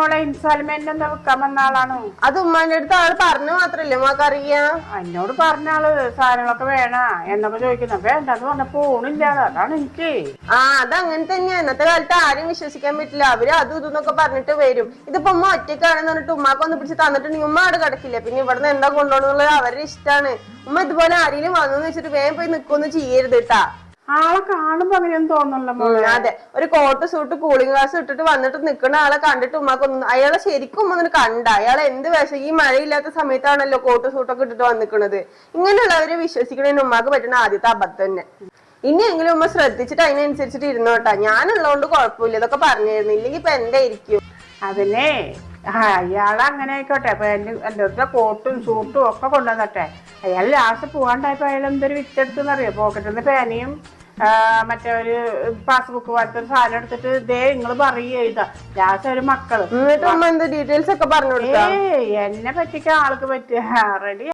മോളെ ഇൻസ്റ്റാൾമെന്റ് ഒന്ന് വെക്കാൻ വന്ന ആളാണോ. അത് ഉമ്മാന്റെ അടുത്ത് ആൾ പറഞ്ഞു മാത്രല്ലേ ഉമ്മക്ക് അറിയാം? എന്നോട് പറഞ്ഞ ആൾ സാധനങ്ങളൊക്കെ വേണ എന്നൊക്കെ ചോദിക്കുന്ന. വേണ്ടെന്ന് പറഞ്ഞ? പോണില്ല. അതാണ് എനിക്ക്. ആ അത് അങ്ങനെ തന്നെയാ. ഇന്നത്തെ കാലത്ത് ആരും വിശ്വസിക്കാൻ പറ്റില്ല. അവർ അതും ഇതും എന്നൊക്കെ പറഞ്ഞിട്ട് വരും. ഇതിപ്പോ ഉമ്മ ഒറ്റയ്ക്കാണെന്ന് പറഞ്ഞിട്ട് ഉമ്മാക്ക് ഒന്ന് പിടിച്ച് തന്നിട്ടുണ്ടെങ്കിൽ ഉമ്മ അവിടെ കിടക്കില്ല. പിന്നെ ഇവിടുന്ന് എന്താ കൊണ്ടുപോകണമെന്നുള്ളത് അവരുടെ ഇഷ്ടമാണ് ഉമ്മ ഇതുപോലെ ആരെങ്കിലും വന്നു വെച്ചിട്ട് വേഗം പോയി നിക്കൊന്നും ചെയ്യരുത് കേട്ടാ. ആളെ കാണുമ്പോ അങ്ങനെയൊന്നും തോന്നണല്ലോ അതെ. ഒരു കോട്ട് സൂട്ട് കൂളിംഗ് ഗ്ലാസ് ഇട്ടിട്ട് വന്നിട്ട് നിൽക്കുന്ന ആളെ കണ്ടിട്ട് ഉമ്മാക്കൊന്നും അയാളെ ശരിക്കും ഉമ്മ ഒന്ന് കണ്ട. അയാൾ എന്ത് വിഷം? ഈ മഴയില്ലാത്ത സമയത്താണല്ലോ കോട്ട് സൂട്ടൊക്കെ ഇട്ടിട്ട് വന്നിക്കണത്. ഇങ്ങനെയുള്ളവരെ വിശ്വസിക്കണതിന് ഉമ്മാക്ക് പറ്റുന്ന ആദ്യത്തെ അബദ്ധം തന്നെ. ഇനിയെങ്കിലും ഉമ്മ ശ്രദ്ധിച്ചിട്ട് അതിനനുസരിച്ചിട്ട് ഇരുന്നോട്ടാ ഞാനുള്ളതുകൊണ്ട് കുഴപ്പമില്ല. ഇതൊക്കെ പറഞ്ഞിരുന്നു. ഇല്ലെങ്കിൽ ഇപ്പൊ എന്തായിരിക്കും? അതിനെ ആ അയാൾ അങ്ങനെ ആയിക്കോട്ടെ. അപ്പൊ എന്റെ അടുത്ത കോട്ടും സൂട്ടും ഒക്കെ കൊണ്ടുവന്നട്ടെ. അയാൾ ലാസ്റ്റ് പോകാണ്ടായപ്പോ അയാൾ എന്തൊരു വിറ്റെടുത്തെന്നറിയോ പോക്കറ്റിൽ നിന്ന് പേനയും മറ്റേ ഒരു പാസ്ബുക്ക് പോലത്തെ ഒരു സാധനം എടുത്തിട്ട് ഇതേ നിങ്ങൾ പറയുക എഴുതാ ലാസ്റ്റ് ഒരു മക്കൾ. ഡീറ്റെയിൽസ് ഒക്കെ പറഞ്ഞു എന്നെ പറ്റിക്കാൻ ആൾക്ക് പറ്റിയ റെഡി